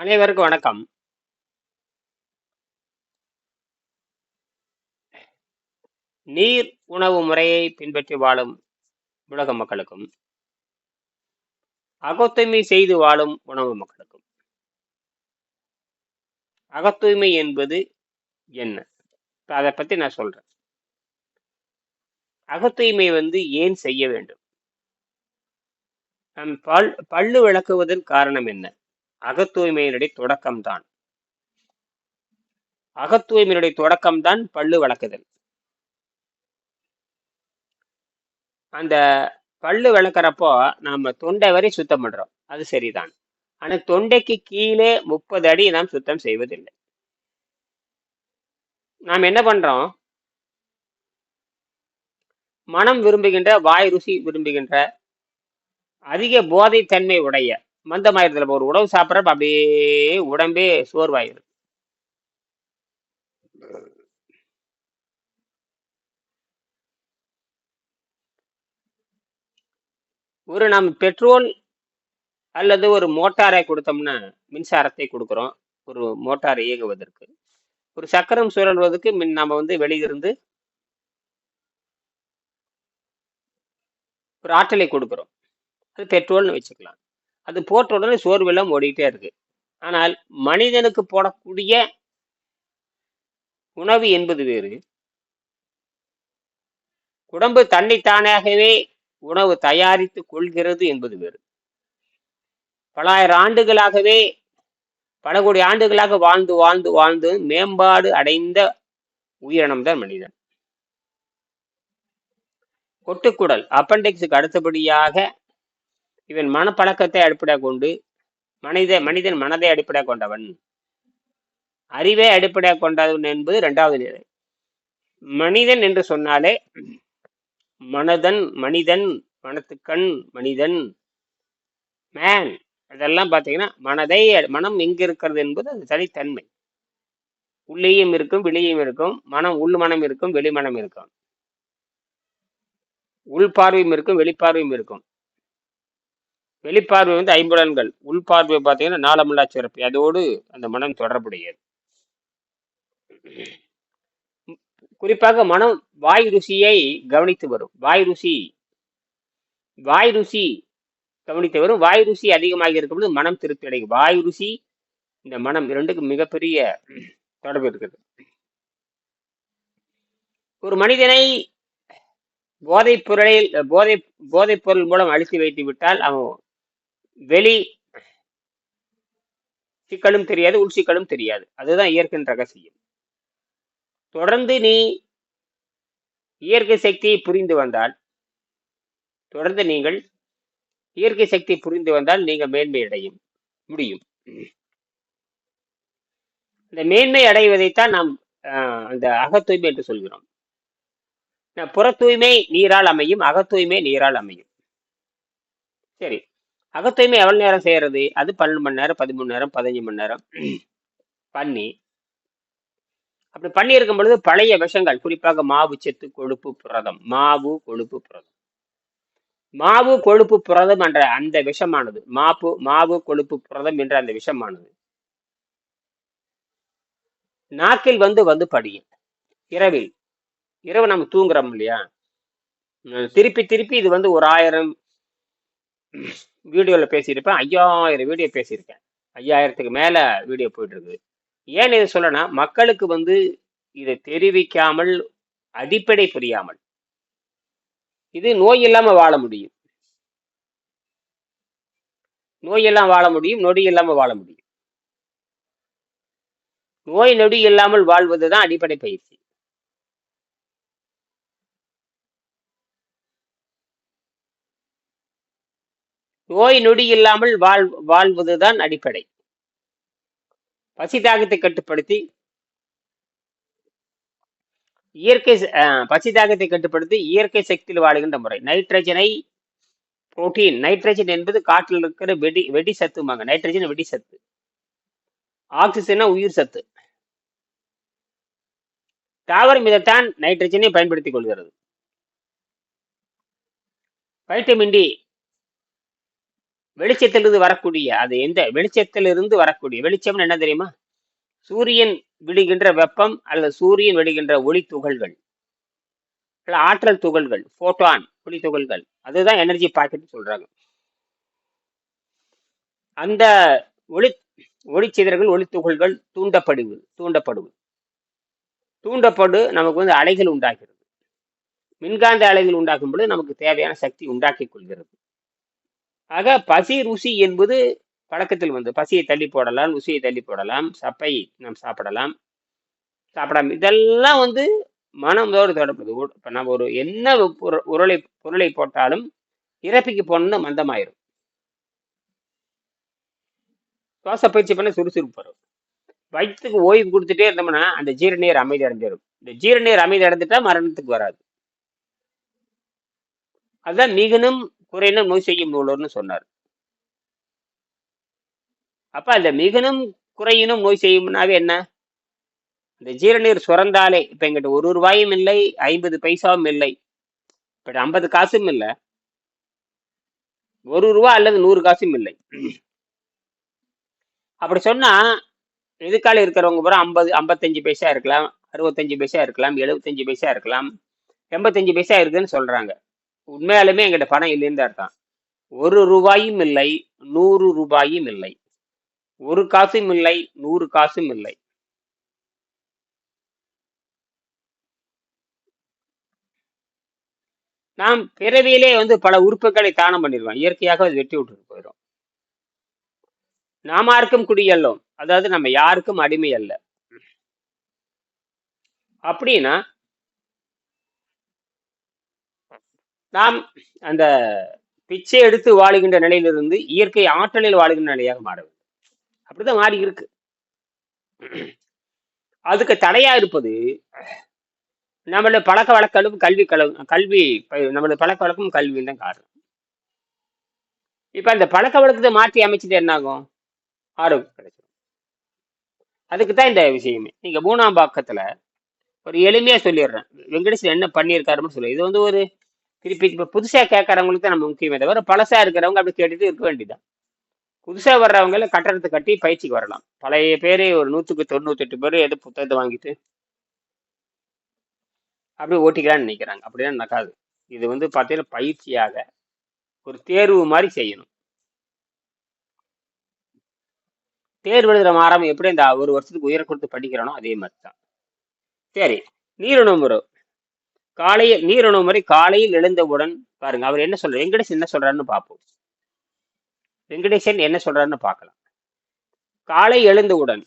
அனைவருக்கும் வணக்கம். நீர் உணவு முறையை பின்பற்றி வாழும் உலக மக்களுக்கும், அகத்தூய்மை செய்து வாழும் உணவு மக்களுக்கும். அகத்தூய்மை என்பது என்ன? அதை பத்தி நான் சொல்றேன். அகத்தூய்மை வந்து ஏன் செய்ய வேண்டும்? நம் பல் பல்லு விளக்குவதன் காரணம் என்ன? அகத்தூய்மையினுடைய தொடக்கம் தான். அகத்தூய்மையினுடைய தொடக்கம் தான் பல்லு வளர்க்குதல் அந்த பல்லு விளக்குறப்போ நாம தொண்டை வரை சுத்தம் பண்றோம். அது சரிதான். ஆனால் தொண்டைக்கு கீழே 30 அடி நாம் சுத்தம் செய்வதில்லை. நாம் என்ன பண்றோம்? மனம் விரும்புகின்ற, வாய் ருசி விரும்புகின்ற, அதிக போதை தன்மை உடைய மந்தமாயிருதுல ஒரு உணவு சாப்பிட்றப்ப அப்படியே உடம்பே சோர்வாயிருது. ஒரு நாம் பெட்ரோல் அல்லது ஒரு மோட்டாரை கொடுத்தோம்னா, மின்சாரத்தை கொடுக்குறோம் ஒரு மோட்டார் இயங்குவதற்கு. ஒரு சக்கரம் சுழல்வதற்கு மின் நம்ம வந்து வெளியிருந்து ஒரு ஆற்றலை கொடுக்குறோம் அது பெட்ரோல்னு வச்சுக்கலாம். அது போட்ட உடனே சோர்வெல்லாம் ஓடிட்டே இருக்கு. ஆனால் மனிதனுக்கு போடக்கூடிய உணவு என்பது வேறு. உடம்பு தன்னைத்தானாகவே உணவு தயாரித்து கொள்கிறது என்பது வேறு. பலாயிரம் ஆண்டுகளாகவே பல கோடி ஆண்டுகளாக வாழ்ந்து, வாழ்ந்து, வாழ்ந்து மேம்பாடு அடைந்த உயிரினம் தான் மனிதன். கொட்டுக்குடல் அப்பெண்டிக்ஸுக்கு அடுத்தபடியாக இவன் மனப்பழக்கத்தை அடிப்படையாக கொண்டு மனித மனிதன் மனதை அடிப்படையாக கொண்டவன். அறிவை அடிப்படையாக கொண்டவன் என்பது இரண்டாவது நிலை. மனிதன் என்று சொன்னாலே மனதன், மனிதன், மனத்துக்கண், மனிதன், மேன் இதெல்லாம் பார்த்தீங்கன்னா, மனதை மனம் எங்கே இருக்கிறது என்பது அது தனித்தன்மை. உள்ளேயும் இருக்கும், வெளியும் இருக்கும். மனம் உள் மனம் இருக்கும், வெளி மனம் இருக்கும். உள் பார்வையும் இருக்கும், வெளிப்பார்வையும் இருக்கும். வெளிப்பார்வை வந்து ஐம்புலன்கள். உள்பார்வை பார்த்தீங்கன்னா, நாளமில்லா சிறப்பு. அதோடு அந்த மனம் தொடர்புடையது. குறிப்பாக மனம் வாய் ருசியை கவனித்து வரும். வாய் ருசி வாய் ருசி கவனித்து வரும். வாய் ருசி அதிகமாக இருக்கும் பொழுது மனம் திருப்தி அடையும். வாய் ருசி, இந்த மனம் இரண்டுக்கும் மிகப்பெரிய தொடர்பு இருக்குது. ஒரு மனிதனை போதைப் பொருளில் போதை போதைப் பொருள் மூலம் அழித்து வைத்து விட்டால், அவன் வெளி சிக்கலும் தெரியாது, உள் சிக்கலும் தெரியாது. அதுதான் இயற்கையின் ரகசியம். தொடர்ந்து நீ இயற்கை சக்தியை புரிந்து வந்தால் தொடர்ந்து நீங்கள் இயற்கை சக்தி புரிந்து வந்தால் நீங்கள் மேன்மை அடையும் முடியும். இந்த மேன்மை அடைவதைத்தான் நாம் அந்த அகத்தூய்மை என்று சொல்கிறோம். புற தூய்மை நீரால் அமையும். அகத்தூய்மை நீரால் அமையும். சரி. அகத்தூய்மை எவ்வளவு நேரம் செய்யறது? அது 12 மணி நேரம், 13 நேரம், 15 மணி நேரம் பண்ணி அப்படி பண்ணி இருக்கும் பொழுது பழைய விஷங்கள் குறிப்பாக மாவு, சத்து, கொழுப்பு, புரதம். மாவு, கொழுப்பு, புரதம். மாவு, கொழுப்பு, புரதம் என்ற அந்த விஷமானது மாப்பு மாவு, கொழுப்பு, புரதம் என்ற அந்த விஷமானது நாக்கில் வந்து வந்து படியும். இரவில். இரவு நம்ம தூங்குறோம் இல்லையா? திருப்பி திருப்பி இது வந்து ஒரு ஆயிரம் வீடியோவில் பேசியிருப்பேன். 5000 வீடியோ பேசியிருக்கேன். 5000த்துக்கு மேல வீடியோ போயிட்டுருக்குது ஏன் இதை சொல்லனா மக்களுக்கு வந்து இதை தெரிவிக்காமல், அடிப்படை புரியாமல். இது நோய் இல்லாம வாழ முடியும். நோய் எல்லாம் வாழ முடியும். நொடி இல்லாம வாழ முடியும். நோய் நொடி இல்லாமல் வாழ்வது தான் அடிப்படை பயிற்சி. நோய் நொடி இல்லாமல் வாழ் வாழ்வதுதான் அடிப்படை. பசி தாகத்தை கட்டுப்படுத்தி இயற்கை பசி தாகத்தை கட்டுப்படுத்தி இயற்கை சக்தியில் வாழுகின்ற முறை. நைட்ரஜனை புரோட்டீன் நைட்ரஜன் என்பது காற்றில் இருக்கிற வெடி வெடி சத்துமாங்க நைட்ரஜன் வெடி சத்து. ஆக்சிஜனா உயிர் சத்து. தாவரம் இதைத்தான் நைட்ரஜனை பயன்படுத்திக் கொள்கிறது. வைட்டமின் டி வெளிச்சத்திலிருந்து வரக்கூடிய அது எந்த வெளிச்சத்திலிருந்து வரக்கூடிய வெளிச்சம்னு என்ன தெரியுமா? சூரியன் விடுகின்ற வெப்பம் அல்லது சூரியன் விடுகின்ற ஒளி துகள்கள். அல்ல ஆற்றல் துகள்கள் போட்டான் ஒளி துகள்கள். அதுதான் எனர்ஜி பாக்கெட் சொல்றாங்க. அந்த ஒளி ஒளிச்சிதறல்கள் ஒளி துகள்கள் தூண்டப்படுவது தூண்டப்படுவது. தூண்டப்படு நமக்கு வந்து அலைகள் உண்டாகிறது. மின்காந்த அலைகள் உண்டாகும் பொழுது நமக்கு தேவையான சக்தி உண்டாக்கி கொள்கிறது. ஆக பசி ருசி என்பது பழக்கத்தில் வந்து பசியை தள்ளி போடலாம் ருசியை தள்ளி போடலாம் சப்பை நாம் சாப்பிடலாம் சாப்பிடாம இதெல்லாம் வந்து மனதோடு தொடர்புது. இப்போ நம்ம ஒரு என்ன உருளை பொருளை போட்டாலும் இறப்பிக்கு போனோம்னா மந்தமாயிரும். சுவாச பயிற்சி பண்ண சுறுசுறுப்பு வரும். வயிற்றுக்கு ஓய்வு கொடுத்துட்டே இருந்தோம்னா அந்த ஜீரநீர் அமைதி அடைஞ்சிடும் இந்த ஜீரநீர் அமைதி அடைஞ்சிட்டா மரணத்துக்கு வராது. அதுதான் மிகுனும் குறையினும் நோய் செய்யும் நூலர்னு சொன்னார். அப்ப அந்த மிகுனும் குறையினும் நோய் செய்யும்னாவே என்ன? இந்த ஜீரநீர் சுரந்தாலே இப்ப எங்கிட்ட ஒரு ரூபாயும் இல்லை ஐம்பது பைசாவும் இல்லை. இப்ப ஐம்பது காசும் இல்லை. ஒரு ரூபா அல்லது நூறு காசும் இல்லை. அப்படி சொன்னா எதுக்கால இருக்கிறவங்க பூரா ஐம்பது ஐம்பத்தஞ்சு பைசா இருக்கலாம் அறுபத்தஞ்சு பைசா இருக்கலாம் எழுபத்தஞ்சு பைசா இருக்கலாம் எண்பத்தஞ்சு பைசா இருக்குன்னு சொல்றாங்க. உண்மையாலுமே எங்கிட்ட பணம் இல்லைன்னு தான் அர்த்தம். ஒரு ரூபாயும் இல்லை நூறு ரூபாயும் இல்லை. ஒரு காசும் இல்லை நூறு காசும் இல்லை. நாம் பிறவியிலே வந்து பல உறுப்புகளை தானம் பண்ணிடுவோம் இயற்கையாக அது வெட்டி விட்டு போயிடும் நாம யாருக்கும் குடியல்லோம் அதாவது நம்ம யாருக்கும் அடிமை அல்ல. அப்படின்னா நாம் அந்த பிச்சை எடுத்து வாழுகின்ற நிலையிலிருந்து இயற்கை ஆற்றலில் வாழுகின்ற நிலையாக மாற வேண்டும். அப்படிதான் மாறி இருக்கு. அதுக்கு தடையா இருப்பது நம்மளோட பழக்க வழக்கம் கல்வி கல கல்வி ப- நம்மளோட பழக்க வழக்கம் கல்வி தான் காரணம். இப்ப அந்த பழக்க வழக்கத்தை மாற்றி அமைச்சிட்டு என்ன ஆகும் ஆரோக்கியம் கிடைச்சிடும் அதுக்கு தான் இந்த விஷயமே. நீங்க மூணாம் பாக்கத்துல ஒரு எளிமையா சொல்லிடுறேன். வெங்கடேசன் என்ன பண்ணியிருக்காருன்னு சொல்லி இது வந்து ஒரு திருப்பி இப்போ புதுசாக கேட்கறவங்களுக்கு தான் நம்ம முக்கியமே தவிர பழசாக இருக்கிறவங்க அப்படி கேட்டுட்டு இருக்க வேண்டியதுதான். புதுசாக வர்றவங்கள கட்டணத்தை கட்டி பயிற்சிக்கு வரலாம். பழைய பேரே ஒரு நூற்றுக்கு தொண்ணூத்தெட்டு பேர் எது புத்தகத்தை வாங்கிட்டு அப்படியே ஓட்டிக்கலாம்னு நினைக்கிறாங்க. அப்படிதான் நடக்காது. இது வந்து பார்த்தீங்கன்னா பயிற்சியாக ஒரு தேர்வு மாதிரி செய்யணும். தேர்வு எழுதுற மாறாம எப்படி இந்த ஒரு வருஷத்துக்கு உயர கொடுத்து படிக்கிறோனோ அதே மாதிரி தான். சரி நீருணவு முறை. காலையில் நீருணவு முறை காலையில் எழுந்தவுடன் பாருங்க அவர் என்ன சொல்ற வெங்கடேஷன் என்ன சொல்றாருன்னு பார்ப்போம். வெங்கடேசன் என்ன சொல்றாருன்னு பார்க்கலாம். காலை எழுந்தவுடன்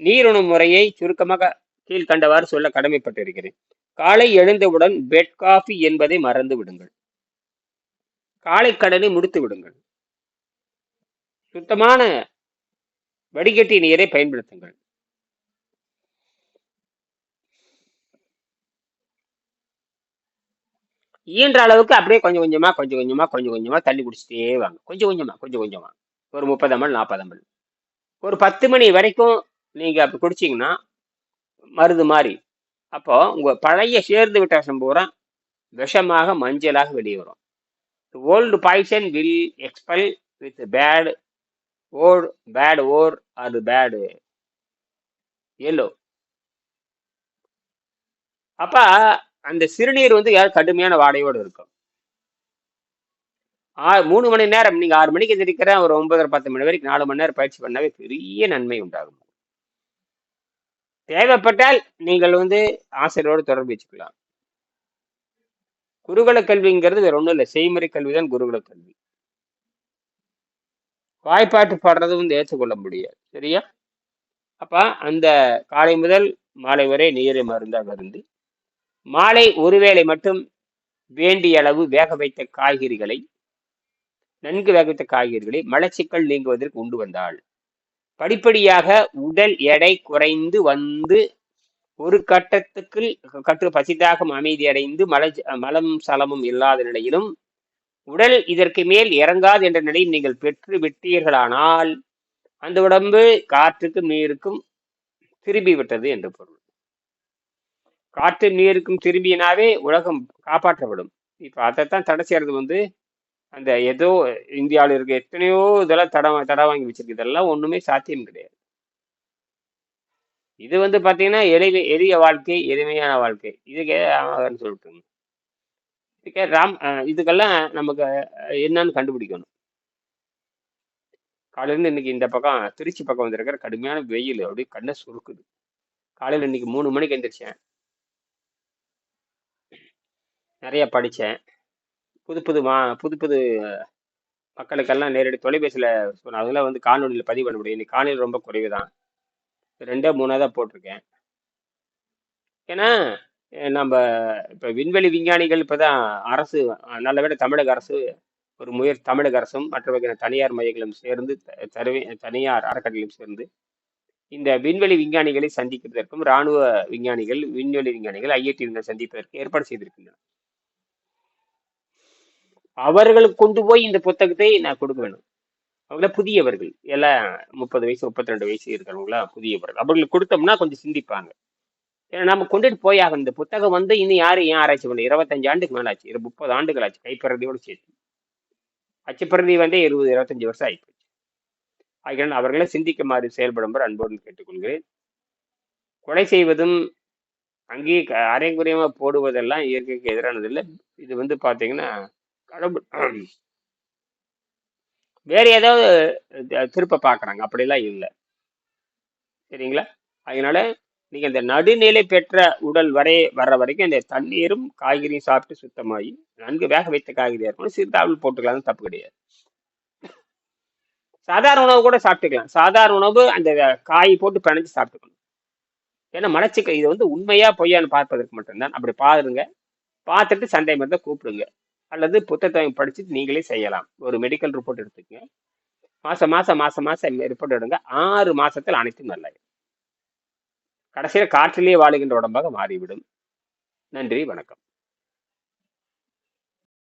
நீரணு முறையை சுருக்கமாக கீழ்கண்டவாறு சொல்ல கடமைப்பட்டிருக்கிறேன். காலை எழுந்தவுடன் பெட் காஃபி என்பதை மறந்து விடுங்கள். காலை கடனை முடித்து விடுங்கள். சுத்தமான வடிகட்டி நீரை பயன்படுத்துங்கள். ஈன்ற அளவுக்கு அப்படியே கொஞ்சம் கொஞ்சமா கொஞ்சம் கொஞ்சமா கொஞ்சம் கொஞ்சமா தள்ளி குடிச்சிட்டே வாங்க. கொஞ்சம் கொஞ்சமா கொஞ்சம் கொஞ்சமா. ஒரு முப்பது அமல் நாற்பது அமல். ஒரு பத்து மணி வரைக்கும் நீங்க அப்படி குடிச்சிங்கன்னா மருது மாதிரி அப்போ உங்க பழைய சேர்ந்து விட்ட விஷம் பூரா விஷமாக மஞ்சளாக வெளியே வரும். Old poison will expel with bad or bad or அது பேடு எல்லோ அப்ப அந்த சிறுநீர் வந்து கடுமையான வாடையோடு இருக்கும். ஆ மூணு மணி நேரம் நீங்கள் ஆறு மணிக்கு எந்திரிக்கிற ஒரு ஒன்பதரை பத்து மணி வரைக்கும் நாலு மணி நேரம் பயிற்சி பண்ணாவே பெரிய நன்மை உண்டாகும். தேவைப்பட்டால் நீங்கள் வந்து ஆசிரியரோடு தொடர்பு வச்சுக்கலாம். குருகுல கல்விங்கிறது வேற ஒன்றும் இல்லை. செய்முறை கல்வி தான் குருகுல கல்வி. வாய்ப்பாட்டு பாடுறது வந்து ஏற்றுக்கொள்ள முடியாது. சரியா? அப்ப அந்த காலை முதல் மாலை வரை நீரை மருந்தாக இருந்து மாலை ஒருவேளை மட்டும் வேண்டிய அளவு வேக வைத்த காய்கறிகளை நன்கு வேக வைத்த காய்கறிகளை மலச்சிக்கல் நீங்குவதற்கு உண்டு வந்தாள். படிப்படியாக உடல் எடை குறைந்து வந்து ஒரு கட்டத்துக்கு கற்று பசிதாகம் அமைதியடைந்து மல மலம் சலமும் இல்லாத நிலையிலும் உடல் இதற்கு மேல் இறங்காது என்ற நிலையில் நீங்கள் பெற்று விட்டீர்களானால் அந்த உடம்பு காற்றுக்கும் நீருக்கும் திரும்பி விட்டது என்று பொருள். காற்று நீருக்கும் திரும்பினாவே உலகம் காப்பாற்றப்படும். இப்போ அதைத்தான் தடை செய்யறது வந்து அந்த ஏதோ இந்தியாவில் இருக்க எத்தனையோ இதெல்லாம் தடை தடை வாங்கி வச்சிருக்கு. இதெல்லாம் ஒன்றுமே சாத்தியம் கிடையாது. இது வந்து பார்த்தீங்கன்னா எளிமை எளிய வாழ்க்கை எளிமையான வாழ்க்கை. இதுக்கே ராமகன் சொல்லிட்டு இதுக்கே ராம் இதுக்கெல்லாம் நமக்கு என்னன்னு கண்டுபிடிக்கணும். காலையில இன்னைக்கு இந்த பக்கம் திருச்சி பக்கம் வந்திருக்கிற கடுமையான வெயில் அப்படியே கண்ணை சுருக்குது. காலையில் இன்னைக்கு மூணு மணிக்கு எந்திரிச்சேன். நிறைய படித்தேன் புது புது மா புது புது மக்களுக்கெல்லாம் நேரடி தொலைபேசியில் சொன்னேன் அதெல்லாம் வந்து காணொலியில் பதிவு பண்ண முடியும். இன்னைக்கு காணொலி ரொம்ப குறைவு தான் ரெண்டே மூணாக தான் போட்டிருக்கேன். ஏன்னா நம்ம இப்போ விண்வெளி விஞ்ஞானிகள் இப்போ தான் அரசு நல்ல வேளை தமிழக அரசு ஒரு முயற் தமிழக அரசும் மற்ற வகையான தனியார் மையங்களும் சேர்ந்து தருவி தனியார் அறக்கட்டளையும் சேர்ந்து இந்த விண்வெளி விஞ்ஞானிகளை சந்திப்பதற்கும் இராணுவ விஞ்ஞானிகள் விண்வெளி விஞ்ஞானிகள் ஐஐடி சந்திப்பதற்கு ஏற்பாடு செய்திருக்கின்றன. அவர்களுக்கு கொண்டு போய் இந்த புத்தகத்தை நான் கொடுக்க வேணும் அவங்கள புதியவர்கள். எல்லாம் முப்பது வயசு முப்பத்தி ரெண்டு வயசு இருக்கிறவங்களா புதியவர்கள். அவர்களுக்கு கொடுத்தோம்னா கொஞ்சம் சிந்திப்பாங்க. ஏன்னா நம்ம கொண்டுட்டு போய் ஆகும் இந்த புத்தகம் வந்து இன்னும் யாரும் ஏன் ஆராய்ச்சி பண்ணல? இருபத்தஞ்சு ஆண்டுக்கு மேல ஆச்சு இரு முப்பது ஆண்டுகள் ஆச்சு கைப்பிரதியோடு சேர்த்து. அச்சுப்பிரதி வந்து இருபது இருபத்தஞ்சு வருஷம் ஆகிப்போச்சு ஆகினால் அவர்களை சிந்திக்குமாறு செயல்படுமாறு அன்போடு கேட்டுக்கொள்கிறேன். கொலை செய்வதும் அங்கேயே க- போடுவதெல்லாம் இயற்கைக்கு எதிரானது இல்லை. இது வந்து பார்த்தீங்கன்னா கடவுள். வேற ஏதாவது திருப்ப பார்க்கறாங்க. அப்படிலாம் இல்லை. சரிங்களா? அதனால நீங்கள் இந்த நடுநிலை பெற்ற உடல் வரை வர்ற வரைக்கும் இந்த தண்ணீரும் காய்கறியும் சாப்பிட்டு சுத்தமாகி நன்கு வேக வைத்த காய்கறியாக இருக்கணும் சிறுதாவல் போட்டுக்கலாம் தப்பு கிடையாது. சாதாரண உணவு கூட சாப்பிட்டுக்கலாம். சாதாரண உணவு அந்த காய் போட்டு பிணைஞ்சு சாப்பிட்டுக்கணும். ஏன்னா மலச்சிக்கல் இது வந்து உண்மையா பொய்யான்னு பார்ப்பதற்கு மட்டும்தான். அப்படி பாருங்க. பார்த்துட்டு சண்டை மருந்தை கூப்பிடுங்க. அல்லது புத்தகத்தை படிச்சுட்டு நீங்களே செய்யலாம். ஒரு மெடிக்கல் ரிப்போர்ட் எடுத்துக்கங்க. மாசம் மாசம் மாசம் மாசம் ரிப்போர்ட் எடுங்க. ஆறு மாசத்தில் அனைத்தும் நல்ல கடைசியில் காற்றிலேயே வாழுகின்ற உடம்பாக மாறிவிடும். நன்றி வணக்கம்.